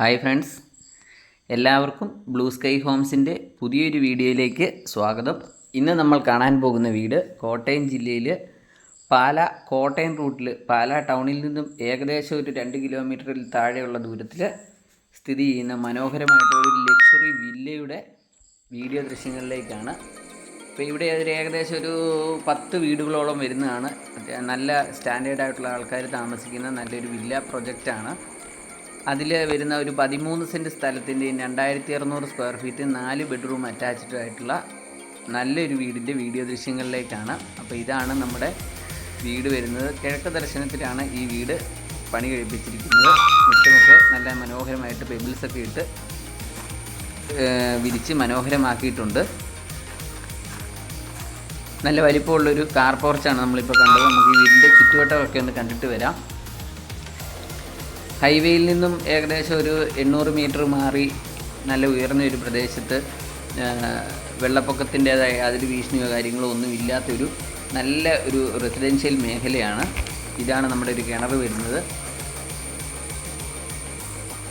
Hi friends. എല്ലാവർക്കും blue sky ഹോംസിന്റെ പുതിയൊരു വീഡിയോയിലേക്ക് സ്വാഗതം. ഇന്ന് നമ്മൾ കാണാൻ പോകുന്ന വീട് കോട്ടയം ജില്ലയിൽ പാല കോട്ടയം റൂട്ടിൽ പാല ടൗണിൽ നിന്നും ഏകദേശം ഒരു രണ്ട് കിലോമീറ്ററിൽ താഴെയുള്ള ദൂരത്തിൽ സ്ഥിതി ചെയ്യുന്ന മനോഹരമായിട്ടുള്ള ഒരു ലക്ഷറി വില്ലയുടെ വീഡിയോ ദൃശ്യങ്ങളിലേക്കാണ്. ഇപ്പോൾ ഇവിടെ ഒരു ഏകദേശം ഒരു പത്ത് വീടുകളോളം വരുന്നതാണ്. നല്ല സ്റ്റാൻഡേർഡ് ആയിട്ടുള്ള ആൾക്കാർ താമസിക്കുന്ന നല്ലൊരു വില്ല പ്രൊജക്റ്റാണ് അതിൽ വരുന്ന ഒരു പതിമൂന്ന് സെന്റ് സ്ഥലത്തിന്റെയും രണ്ടായിരത്തി അറുന്നൂറ് സ്ക്വയർ ഫീറ്റ് നാല് ബെഡ്റൂം അറ്റാച്ച്ഡ് ആയിട്ടുള്ള നല്ലൊരു വീടിന്റെ വീഡിയോ ദൃശ്യങ്ങളിലേക്കാണ്. അപ്പോൾ ഇതാണ് നമ്മുടെ വീട് വരുന്നത്. കിഴക്ക് ദർശനത്തിലാണ് ഈ വീട് പണി കഴിപ്പിച്ചിരിക്കുന്നത്. മുറ്റമൊക്കെ നല്ല മനോഹരമായിട്ട് പെബിൾസൊക്കെ ഇട്ട് വിരിച്ച് മനോഹരമാക്കിയിട്ടുണ്ട്. നല്ല വലിപ്പമുള്ളൊരു കാർ പോർച്ചാണ് നമ്മളിപ്പോൾ കണ്ടത്. നമുക്ക് ഈ വീടിന്റെ ചുറ്റുവട്ടമൊക്കെ ഒന്ന് കണ്ടിട്ട് വരാം. ഹൈവേയിൽ നിന്നും ഏകദേശം ഒരു എണ്ണൂറ് മീറ്റർ മാറി നല്ല ഉയർന്ന ഒരു പ്രദേശത്ത് വെള്ളപ്പൊക്കത്തിന്റെതായ യാതൊരു ഭീഷണിയോ കാര്യങ്ങളോ ഒന്നും ഇല്ലാത്തൊരു നല്ല ഒരു റെസിഡൻഷ്യൽ മേഖലയാണ് ഇതാണ് നമ്മുടെ ഒരു കിണർ വരുന്നത്.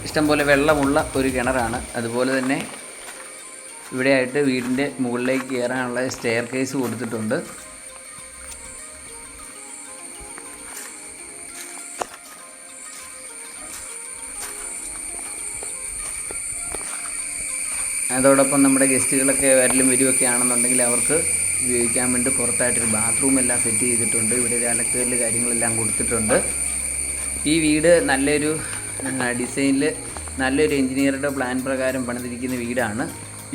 ഇഷ്ടംപോലെ വെള്ളമുള്ള ഒരു കിണറാണ്. അതുപോലെ തന്നെ ഇവിടെയായിട്ട് വീടിന്റെ മുകളിലേക്ക് കയറാനുള്ള സ്റ്റെയർ കേസ് കൊടുത്തിട്ടുണ്ട്. അതോടൊപ്പം നമ്മുടെ ഗസ്റ്റുകളൊക്കെ വരലും വരുമൊക്കെ ആണെന്നുണ്ടെങ്കിൽ അവർക്ക് ഉപയോഗിക്കാൻ വേണ്ടി പുറത്തായിട്ടൊരു ബാത്റൂം എല്ലാം സെറ്റ് ചെയ്തിട്ടുണ്ട്. ഇവിടെ ഒരു അലക്കുകല്ല് കാര്യങ്ങളെല്ലാം കൊടുത്തിട്ടുണ്ട്. ഈ വീട് നല്ലൊരു ഡിസൈനിൽ നല്ലൊരു എഞ്ചിനീയറുടെ പ്ലാൻ പ്രകാരം പണിതിരിക്കുന്ന വീടാണ്.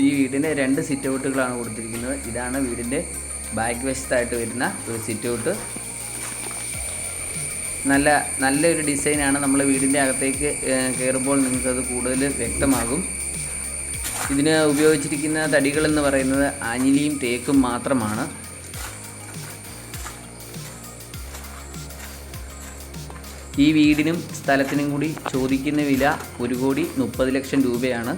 ഈ വീടിന് രണ്ട് സിറ്റ് ഔട്ടുകളാണ് കൊടുത്തിരിക്കുന്നത്. ഇതാണ് വീടിന്റെ ബാക്ക് വശത്തായിട്ട് വരുന്ന ഒരു സിറ്റ് ഔട്ട് നല്ല നല്ലൊരു ഡിസൈനാണ് നമ്മൾ വീടിന്റെ അകത്തേക്ക് കയറുമ്പോൾ നിങ്ങൾക്കത് കൂടുതൽ വ്യക്തമാകും. ഇതിന് ഉപയോഗിച്ചിരിക്കുന്ന തടികളെന്ന് പറയുന്നത് ആഞ്ഞിലിയും തേക്കും മാത്രമാണ്. ഈ വീടിനും സ്ഥലത്തിനും കൂടി ചോദിക്കുന്ന വില ഒരു കോടി മുപ്പത് ലക്ഷം രൂപയാണ്.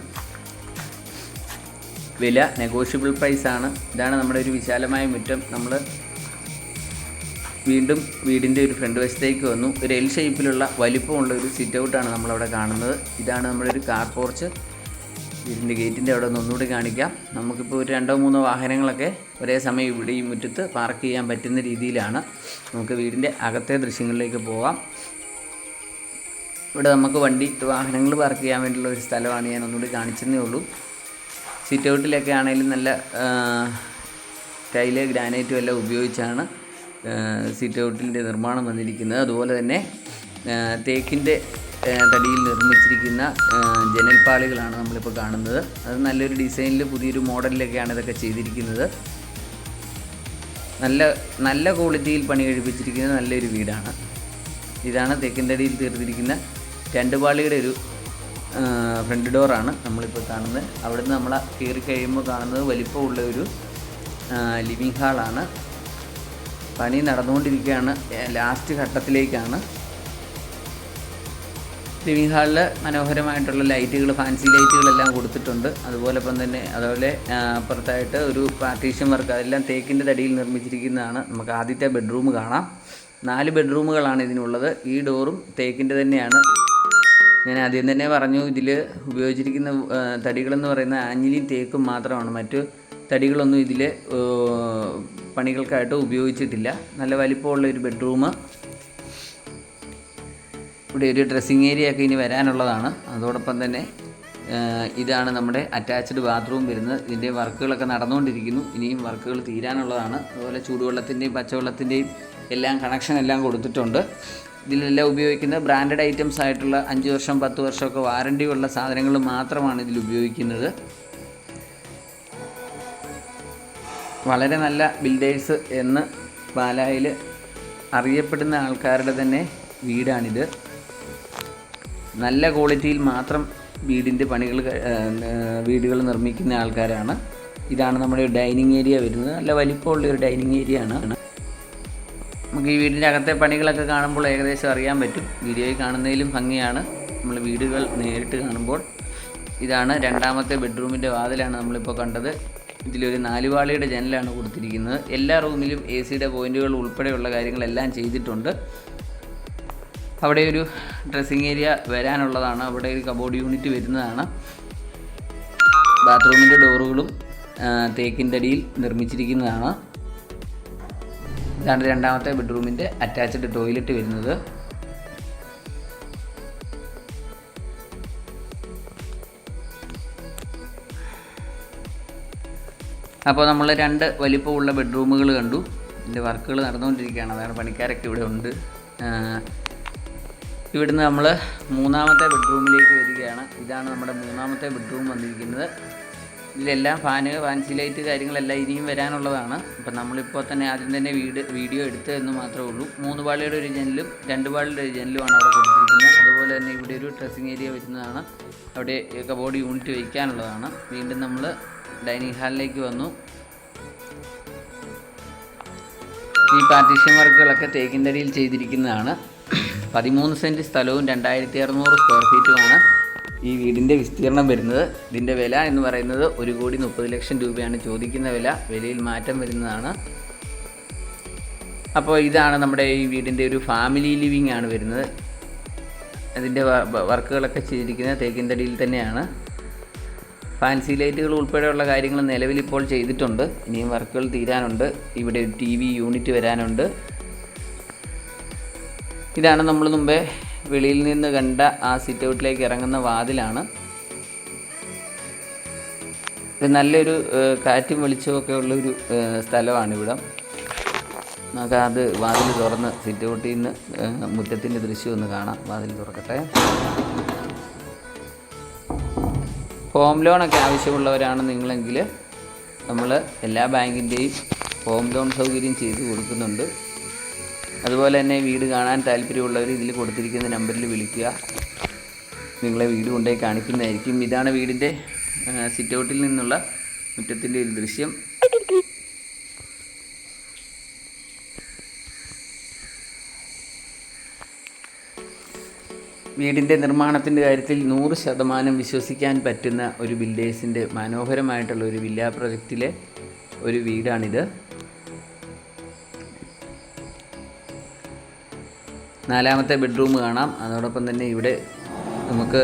വില നെഗോഷ്യബിൾ ആണ്. ഇതാണ് നമ്മുടെ ഒരു വിശാലമായ മുറ്റം. നമ്മൾ വീണ്ടും വീടിന്റെ ഒരു ഫ്രണ്ട് വശത്തേക്ക് വന്നു. ഒരു എൽ ഷേപ്പിലുള്ള വലിപ്പമുള്ള ഒരു സിറ്റ് ഔട്ടാണ് നമ്മളവിടെ കാണുന്നത്. ഇതാണ് നമ്മുടെ ഒരു കാർ പോർച്ച് വീടിന്റെ ഗേറ്റിന്റെ അവിടെ നിന്ന് ഒന്നുകൂടി കാണിക്കാം. നമുക്കിപ്പോൾ ഒരു രണ്ടോ മൂന്നോ വാഹനങ്ങളൊക്കെ ഒരേ സമയം ഇവിടെ ഈ മുറ്റത്ത് പാർക്ക് ചെയ്യാൻ പറ്റുന്ന രീതിയിലാണ്. നമുക്ക് വീടിന്റെ അകത്തെ ദൃശ്യങ്ങളിലേക്ക് പോകാം ഇവിടെ നമുക്ക് വണ്ടി വാഹനങ്ങൾ പാർക്ക് ചെയ്യാൻ വേണ്ടിയുള്ള ഒരു സ്ഥലമാണ് ഞാൻ ഒന്നുകൂടി കാണിച്ചതേ ഉള്ളൂ. സിറ്റ് ഔട്ടിലൊക്കെ ആണെങ്കിലും നല്ല ടൈൽ ഗ്രാനൈറ്റും എല്ലാം ഉപയോഗിച്ചാണ് സിറ്റ് ഔട്ടിന്റെ നിർമ്മാണം വന്നിരിക്കുന്നത്. അതുപോലെ തന്നെ തേക്കിന്റെ തടിയിൽ നിർമ്മിച്ചിരിക്കുന്ന ജനൽപ്പാളികളാണ് നമ്മളിപ്പോൾ കാണുന്നത്. അത് നല്ലൊരു ഡിസൈനിൽ പുതിയൊരു മോഡലിലൊക്കെയാണ് ഇതൊക്കെ ചെയ്തിരിക്കുന്നത്. നല്ല നല്ല ക്വാളിറ്റിയിൽ പണി കഴിപ്പിച്ചിരിക്കുന്ന നല്ലൊരു വീടാണ്. ഇതാണ് തെക്കൻ തടിയിൽ തീർത്തിരിക്കുന്ന രണ്ട് പാളിയുടെ ഒരു ഫ്രണ്ട് ഡോറാണ് നമ്മളിപ്പോൾ കാണുന്നത്. അവിടുന്ന് നമ്മൾ കയറി കഴിയുമ്പോൾ കാണുന്നത് വലിപ്പമുള്ള ഒരു ലിവിങ് ഹാളാണ്. പണി നടന്നുകൊണ്ടിരിക്കുകയാണ് ലാസ്റ്റ് ഘട്ടത്തിലേക്കാണ്. ലിവിങ് ഹാളിൽ മനോഹരമായിട്ടുള്ള ലൈറ്റുകൾ ഫാൻസി ലൈറ്റുകളെല്ലാം കൊടുത്തിട്ടുണ്ട്. അതുപോലെ ഇപ്പം തന്നെ അതുപോലെ അപ്പുറത്തായിട്ട് ഒരു പാർട്ടീഷൻ വർക്ക് അതെല്ലാം തേക്കിന്റെ തടിയിൽ നിർമ്മിച്ചിരിക്കുന്നതാണ്. നമുക്ക് ആദ്യത്തെ ബെഡ്റൂം കാണാം. നാല് ബെഡ്റൂമുകളാണ് ഇതിനുള്ളത്. ഈ ഡോറും തേക്കിന്റെ തന്നെയാണ്. ഞാൻ ആദ്യം തന്നെ പറഞ്ഞു ഇതിൽ ഉപയോഗിച്ചിരിക്കുന്ന തടികളെന്ന് പറയുന്ന ആഞ്ഞിലിയും തേക്കും മാത്രമാണ്. മറ്റു തടികളൊന്നും ഇതിൽ പണികൾക്കായിട്ട് ഉപയോഗിച്ചിട്ടില്ല. നല്ല വലിപ്പമുള്ള ഒരു ബെഡ്റൂം. ഇവിടെ ഒരു ഡ്രസ്സിങ് ഏരിയ ഒക്കെ ഇനി വരാനുള്ളതാണ്. അതോടൊപ്പം തന്നെ ഇതാണ് നമ്മുടെ അറ്റാച്ച്ഡ് ബാത്റൂം വരുന്നത്. ഇതിന്റെ വർക്കുകളൊക്കെ നടന്നുകൊണ്ടിരിക്കുന്നു. ഇനിയും വർക്കുകൾ തീരാനുള്ളതാണ്. അതുപോലെ ചൂടുവെള്ളത്തിന്റെയും പച്ചവെള്ളത്തിന്റെയും എല്ലാം കണക്ഷൻ എല്ലാം കൊടുത്തിട്ടുണ്ട്. ഇതിലെല്ലാം ഉപയോഗിക്കുന്ന ബ്രാൻഡഡ് ഐറ്റംസ് ആയിട്ടുള്ള അഞ്ച് വർഷം പത്ത് വർഷമൊക്കെ വാറണ്ടി ഉള്ള സാധനങ്ങൾ മാത്രമാണ് ഇതിൽ ഉപയോഗിക്കുന്നത്. വളരെ നല്ല ബിൽഡേഴ്സ് എന്ന് പാലായിൽ അറിയപ്പെടുന്ന ആൾക്കാരുടെ തന്നെ വീടാണിത്. നല്ല ക്വാളിറ്റിയിൽ മാത്രം വീടിന്റെ പണികൾ വീടുകൾ നിർമ്മിക്കുന്ന ആൾക്കാരാണ്. ഇതാണ് നമ്മുടെ ഡൈനിങ് ഏരിയ വരുന്നത്. നല്ല വലിപ്പമുള്ള ഒരു ഡൈനിങ് ഏരിയ ആണ്. നമുക്ക് ഈ വീടിന്റെ അകത്തെ പണികളൊക്കെ കാണുമ്പോൾ ഏകദേശം അറിയാൻ പറ്റും. വീഡിയോയിൽ കാണുന്നതിലും ഭംഗിയാണ്. നമ്മൾ വീടുകൾ നേരിട്ട് കാണുമ്പോൾ ഇതാണ് രണ്ടാമത്തെ ബെഡ്റൂമിന്റെ വാതിലാണ് നമ്മളിപ്പോൾ കണ്ടത്. ഇതിലൊരു നാലുപാളിയുടെ ജനലാണ് കൊടുത്തിരിക്കുന്നത്. എല്ലാ റൂമിലും എ സിയുടെ പോയിന്റുകൾ ഉൾപ്പെടെയുള്ള കാര്യങ്ങളെല്ലാം ചെയ്തിട്ടുണ്ട്. അവിടെ ഒരു ഡ്രസ്സിങ് ഏരിയ വരാനുള്ളതാണ്. അവിടെ ഒരു കബോർഡ് യൂണിറ്റ് വരുന്നതാണ്. ബാത്റൂമിന്റെ ഡോറുകളും തേക്കിന്റെ അടിയിൽ നിർമ്മിച്ചിരിക്കുന്നതാണ്. ഇതാണ് രണ്ടാമത്തെ ബെഡ്റൂമിന്റെ അറ്റാച്ച്ഡ് ടോയ്ലറ്റ് വരുന്നത്. അപ്പോൾ നമ്മൾ രണ്ട് വലിപ്പമുള്ള ബെഡ്റൂമുകൾ കണ്ടു. ഇതിന്റെ വർക്കുകൾ നടന്നുകൊണ്ടിരിക്കുകയാണ്. അതാണ് പണിക്കാരൊക്കെ ഇവിടെ ഉണ്ട്. ഇവിടുന്ന് നമ്മൾ മൂന്നാമത്തെ ബെഡ്റൂമിലേക്ക് വരികയാണ്. ഇതാണ് നമ്മുടെ മൂന്നാമത്തെ ബെഡ്റൂം വന്നിരിക്കുന്നത്. ഇതിലെല്ലാം ഫാന് ഫാൻസി ലൈറ്റ് കാര്യങ്ങളെല്ലാം ഇനിയും വരാനുള്ളതാണ്. അപ്പം നമ്മളിപ്പോൾ തന്നെ ആദ്യം തന്നെ വീട് വീഡിയോ എടുത്തു എന്ന് മാത്രമേ ഉള്ളൂ. മൂന്ന് പാളിയുടെ ഒരു ജനലും രണ്ട് പാളിയുടെ ഒരു ജനലുമാണ് അവിടെ കൊടുത്തിരിക്കുന്നത്. അതുപോലെ തന്നെ ഇവിടെ ഒരു ഡ്രസ്സിങ് ഏരിയ വരുന്നതാണ് അവിടെ കബോർഡ് യൂണിറ്റ് വയ്ക്കാനുള്ളതാണ് വീണ്ടും നമ്മൾ ഡൈനിങ് ഹാളിലേക്ക് വന്നു. ഈ പാർട്ടീഷൻ വർക്കുകളൊക്കെ തേക്കിന്റെ അടിയിൽ ചെയ്തിരിക്കുന്നതാണ്. പതിമൂന്ന് സെന്റ് സ്ഥലവും രണ്ടായിരത്തി അറുന്നൂറ് സ്ക്വയർ ഫീറ്റുമാണ് ഈ വീടിന്റെ വിസ്തീർണം വരുന്നത്. ഇതിന്റെ വില എന്ന് പറയുന്നത് ഒരു കോടി മുപ്പത് ലക്ഷം രൂപയാണ്. ചോദിക്കുന്ന വില വിലയിൽ മാറ്റം വരുന്നതാണ്. അപ്പോൾ ഇതാണ് നമ്മുടെ ഈ വീടിന്റെ ഒരു ഫാമിലി ലിവിങ് ആണ് വരുന്നത്. അതിന്റെ വർക്കുകളൊക്കെ ചെയ്തിരിക്കുന്നത് തേക്കിൻതടിയിൽ തന്നെയാണ്. ഫാൻസി ലൈറ്റുകൾ ഉൾപ്പെടെയുള്ള കാര്യങ്ങൾ നിലവിൽ ഇപ്പോൾ ചെയ്തിട്ടുണ്ട്. ഇനിയും വർക്കുകൾ തീരാനുണ്ട്. ഇവിടെ ഒരു ടി വി യൂണിറ്റ് വരാനുണ്ട്. ഇതാണ് നമ്മൾ മുമ്പേ വെളിയിൽ നിന്ന് കണ്ട ആ സിറ്റ് ഔട്ടിലേക്ക് ഇറങ്ങുന്ന വാതിലാണ്. ഇത് നല്ലൊരു കാറ്റും വെളിച്ചമൊക്കെ ഉള്ളൊരു സ്ഥലമാണിവിടെ. നമുക്ക് അത് വാതിൽ തുറന്ന് സിറ്റ് ഔട്ടിൽ നിന്ന് മുറ്റത്തിന്റെ ദൃശ്യം ഒന്ന് കാണാം. വാതിൽ തുറക്കട്ടെ. ഹോം ലോണൊക്കെ ആവശ്യമുള്ളവരാണ് നിങ്ങളെങ്കിൽ നമ്മൾ എല്ലാ ബാങ്കിന്റെയും ഹോം ലോൺ സൗകര്യം ചെയ്ത് കൊടുക്കുന്നുണ്ട്. അതുപോലെ തന്നെ വീട് കാണാൻ താല്പര്യമുള്ളവർ ഇതിൽ കൊടുത്തിരിക്കുന്ന നമ്പറിൽ വിളിക്കുക. നിങ്ങളെ വീട് കൊണ്ടുപോയി കാണിക്കുന്നതായിരിക്കും. ഇതാണ് വീടിന്റെ സിറ്റൗട്ടിൽ നിന്നുള്ള മുറ്റത്തിന്റെ ഒരു ദൃശ്യം. വീടിന്റെ നിർമ്മാണത്തിന്റെ കാര്യത്തിൽ നൂറ് ശതമാനം വിശ്വസിക്കാൻ പറ്റുന്ന ഒരു ബിൽഡേഴ്സിന്റെ മനോഹരമായിട്ടുള്ള ഒരു വില്ല പ്രൊജക്റ്റിലെ ഒരു വീടാണിത്. നാലാമത്തെ ബെഡ്റൂം കാണാം. അതോടൊപ്പം തന്നെ ഇവിടെ നമുക്ക്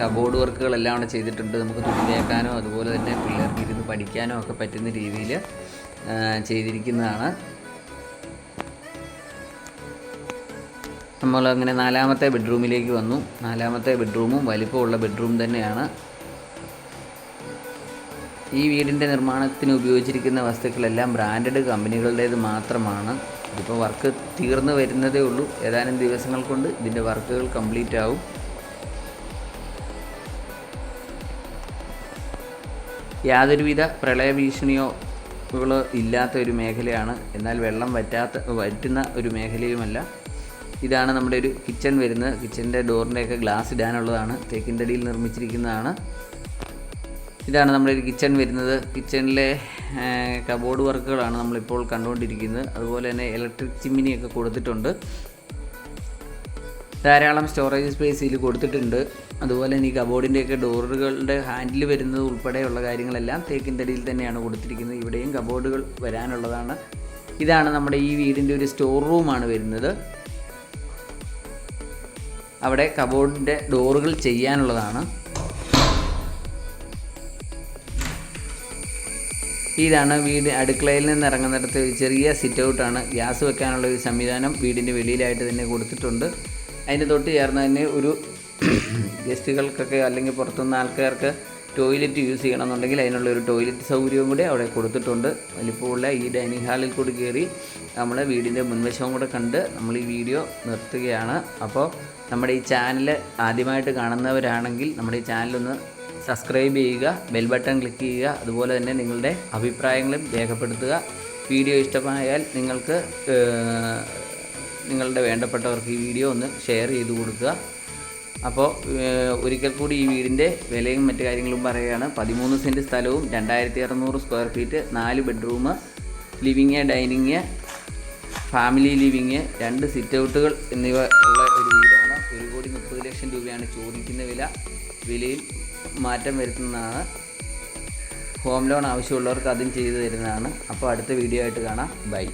കബോർഡ് വർക്കുകളെല്ലാം അവിടെ ചെയ്തിട്ടുണ്ട്. നമുക്ക് തുണി തേക്കാനോ അതുപോലെ തന്നെ പിള്ളേർക്ക് ഇരുന്ന് പഠിക്കാനോ ഒക്കെ പറ്റുന്ന രീതിയിൽ ചെയ്തിരിക്കുന്നതാണ്. നമ്മൾ അങ്ങനെ നാലാമത്തെ ബെഡ്റൂമിലേക്ക് വന്നു. നാലാമത്തെ ബെഡ്റൂമും വലിപ്പമുള്ള ബെഡ്റൂം തന്നെയാണ്. ഈ വീടിന്റെ നിർമ്മാണത്തിന് ഉപയോഗിച്ചിരിക്കുന്ന വസ്തുക്കളെല്ലാം ബ്രാൻഡഡ് കമ്പനികളുടേത് മാത്രമാണ്. ഇതിപ്പോൾ വർക്ക് തീർന്നു വരുന്നതേ ഉള്ളൂ. ഏതാനും ദിവസങ്ങൾ കൊണ്ട് ഇതിന്റെ വർക്കുകൾ കംപ്ലീറ്റ് ആവും. യാതൊരുവിധ പ്രളയ ഭീഷണിയോ ഇല്ലാത്ത ഒരു മേഖലയാണ്. എന്നാൽ വെള്ളം വറ്റാത്ത വറ്റുന്ന ഒരു മേഖലയുമല്ല. ഇതാണ് നമ്മുടെ ഒരു കിച്ചൺ വരുന്നത്. കിച്ചന്റെ ഡോറിന്റെയൊക്കെ ഗ്ലാസ് ഇടാനുള്ളതാണ്. തേക്കിന്റെ അടിയിൽ നിർമ്മിച്ചിരിക്കുന്നതാണ്. ഇതാണ് നമ്മുടെ ഒരു കിച്ചൺ വരുന്നത്. കിച്ചണിലെ കബോർഡ് വർക്കുകളാണ് നമ്മളിപ്പോൾ കണ്ടുകൊണ്ടിരിക്കുന്നത്. അതുപോലെ തന്നെ ഇലക്ട്രിക് ചിമ്മിനിയൊക്കെ കൊടുത്തിട്ടുണ്ട്. ധാരാളം സ്റ്റോറേജ് സ്പേസ് ഇതിൽ കൊടുത്തിട്ടുണ്ട്. അതുപോലെ തന്നെ ഈ കബോർഡിന്റെയൊക്കെ ഡോറുകളുടെ ഹാൻഡിൽ വരുന്നത് ഉൾപ്പെടെയുള്ള കാര്യങ്ങളെല്ലാം തേക്കിന്റെ അടിയിൽ തന്നെയാണ് കൊടുത്തിരിക്കുന്നത്. ഇവിടെയും കബോർഡുകൾ വരാനുള്ളതാണ്. ഇതാണ് നമ്മുടെ ഈ വീടിന്റെ ഒരു സ്റ്റോർ റൂമാണ് വരുന്നത്. അവിടെ കബോർഡിന്റെ ഡോറുകൾ ചെയ്യാനുള്ളതാണ്. ഇതാണ് വീട് അടുക്കളയിൽ നിന്ന് ഇറങ്ങുന്നിടത്ത് ഒരു ചെറിയ സിറ്റ് ഔട്ടാണ് ഗ്യാസ് വെക്കാനുള്ള ഒരു സംവിധാനം വീടിന്റെ വെളിയിലായിട്ട് തന്നെ കൊടുത്തിട്ടുണ്ട്. അതിന് തൊട്ട് ചേർന്ന് തന്നെ ഒരു ഗസ്റ്റുകൾക്കൊക്കെ അല്ലെങ്കിൽ പുറത്തുനിന്ന് ആൾക്കാർക്ക് ടോയ്ലറ്റ് യൂസ് ചെയ്യണമെന്നുണ്ടെങ്കിൽ അതിനുള്ള ഒരു ടോയ്ലറ്റ് സൗകര്യവും കൂടി അവിടെ കൊടുത്തിട്ടുണ്ട്. വലിപ്പമുള്ള ഈ ഡൈനിങ് ഹാളിൽ കൂടി കയറി നമ്മൾ വീടിന്റെ മുൻവശവും കൂടെ കണ്ട് നമ്മൾ ഈ വീഡിയോ നിർത്തുകയാണ്. അപ്പോൾ നമ്മുടെ ഈ ചാനൽ ആദ്യമായിട്ട് കാണുന്നവരാണെങ്കിൽ നമ്മുടെ ഈ ചാനലൊന്ന് സബ്സ്ക്രൈബ് ചെയ്യുക ബെൽ ബട്ടൺ ക്ലിക്ക് ചെയ്യുക അതുപോലെ തന്നെ നിങ്ങളുടെ അഭിപ്രായങ്ങളും രേഖപ്പെടുത്തുക. വീഡിയോ ഇഷ്ടമായാൽ നിങ്ങൾക്ക് നിങ്ങളുടെ വേണ്ടപ്പെട്ടവർക്ക് ഈ വീഡിയോ ഒന്ന് ഷെയർ ചെയ്ത് കൊടുക്കുക. അപ്പോൾ ഒരിക്കൽ കൂടി ഈ വീടിന്റെ വിലയും മറ്റു കാര്യങ്ങളും പറയുകയാണ്. പതിമൂന്ന് സെന്റ് സ്ഥലവും രണ്ടായിരത്തി അറുന്നൂറ് സ്ക്വയർ ഫീറ്റ് നാല് bedroom living dining family living രണ്ട് സിറ്റ് ഔട്ടുകൾ എന്നിവ ഉള്ള ഒരു വീടാണ്. ഒരു കോടി മുപ്പത് ലക്ഷം രൂപയാണ് ചോദിക്കുന്ന വില. വിലയിൽ മാറ്റം വരുത്തുന്നതാണ്. ഹോം ലോൺ ആവശ്യമുള്ളവർക്ക് അതും ചെയ്തു തരുന്നതാണ്. അപ്പോൾ അടുത്ത വീഡിയോ ആയിട്ട് കാണാം. ബൈ